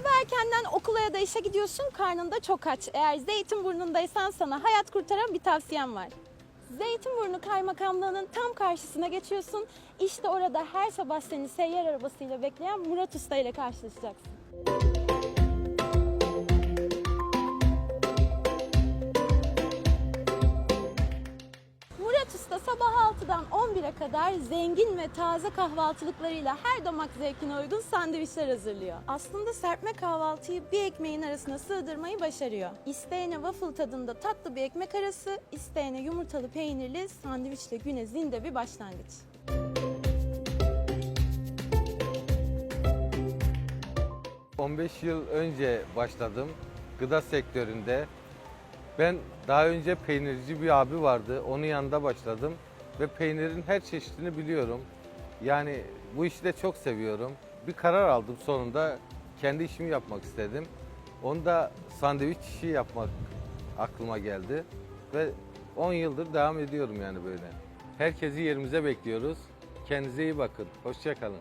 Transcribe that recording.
Sabah erkenden okula ya da işe gidiyorsun, karnında çok aç. Eğer Zeytinburnu'ndaysan sana hayat kurtaran bir tavsiyem var. Zeytinburnu Kaymakamlığı'nın tam karşısına geçiyorsun. İşte orada her sabah seni seyyar arabasıyla bekleyen Murat Usta ile karşılaşacaksın. Usta sabah 6'dan 11'e kadar zengin ve taze kahvaltılıklarıyla her damak zevkine uygun sandviçler hazırlıyor. Aslında serpme kahvaltıyı bir ekmeğin arasına sığdırmayı başarıyor. İsteyene waffle tadında tatlı bir ekmek arası, isteyene yumurtalı peynirli sandviçle güne zinde bir başlangıç. Hı. 15 yıl önce başladım gıda sektöründe. Ben daha önce peynirci bir abi vardı. Onun yanında başladım ve peynirin her çeşidini biliyorum. Yani bu işi de çok seviyorum. Bir karar aldım sonunda. Kendi işimi yapmak istedim. Onu da sandviç işi yapmak aklıma geldi. Ve 10 yıldır devam ediyorum yani böyle. Herkesi yerimize bekliyoruz. Kendinize iyi bakın. Hoşçakalın.